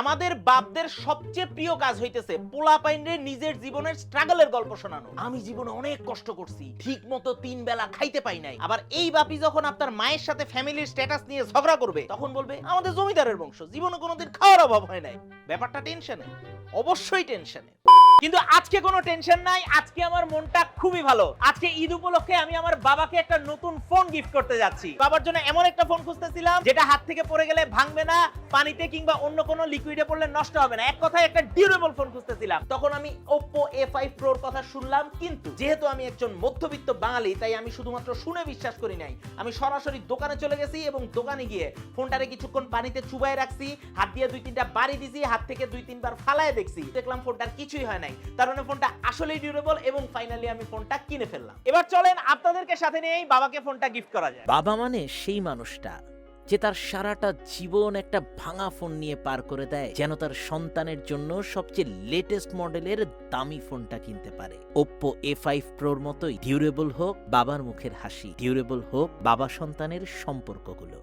আমাদের বাপদের সবচেয়ে প্রিয় কাজ হইতেছে পোলা পাইনরে নিজের জীবনের স্ট্রাগলের গল্প শোনানো। আমি জীবনে অনেক কষ্ট করছি ঠিক মতো তিন বেলা খাইতে পাই নাই। আবার এই বাপি যখন আপনার মায়ের সাথে ফ্যামিলির স্ট্যাটাস নিয়ে ঝগড়া করবে, তখন বলবে, আমাদের জমিদারের বংশ, জীবনে কোনোদিন খাওয়ার অভাব হয় নাই। ব্যাপারটা টেনশনে, অবশ্যই টেনশনে। কিন্তু আজকে কোনো টেনশন নাই, আজকে আমার মনটা খুবই ভালো। আজকে ঈদ উপলক্ষে আমি আমার বাবাকে একটা নতুন ফোন গিফট করতে যাচ্ছি। বাবার জন্য এমন একটা ফোন খুঁজতেছিলাম, যেটা হাত থেকে পড়ে গেলে ভাঙবে না, পানিতে কিংবা অন্য কোনো লিকুইডে পড়লে নষ্ট হবে না। এক কথায় একটা ডিউরেবল ফোন খুঁজতেছিলাম। তখন আমি Oppo A5 Proর কথা শুনলাম, কিন্তু যেহেতু আমি একজন মধ্যবিত্ত বাঙালি, তাই আমি শুধুমাত্র শুনে বিশ্বাস করি নাই। আমি সরাসরি দোকানে চলে গেছি এবং দোকানে গিয়ে ফোনটারে কিছুক্ষণ পানিতে চুবাই রাখছি, হাত দিয়ে দুই তিনটা বাড়ি দিছি, হাত থেকে দুই তিনবার ফালায় দেখছি। দেখলাম ফোনটার কিছুই হয় নাই। তার মানে ফোনটা আসলেই ডিউরেবল এবং ফাইনালি আমি ফোনটা কিনে ফেললাম। এবার চলেন আপনাদেরকে সাথে নিয়েই বাবাকে ফোনটা গিফট করা যায় বাবা মানে সেই মানুষটা যে তার সারাটা জীবন একটা ভাঙা ফোন নিয়ে পার করে দেয়, যেন তার সন্তানের জন্য সবচেয়ে লেটেস্ট মডেলের দামি ফোনটা কিনতে পারে। ওপ্পো এ ফাইভ প্রোর মতোই ডিউরেবল হোক বাবার মুখের হাসি ডিউরেবল হোক বাবা সন্তানের সম্পর্কগুলো।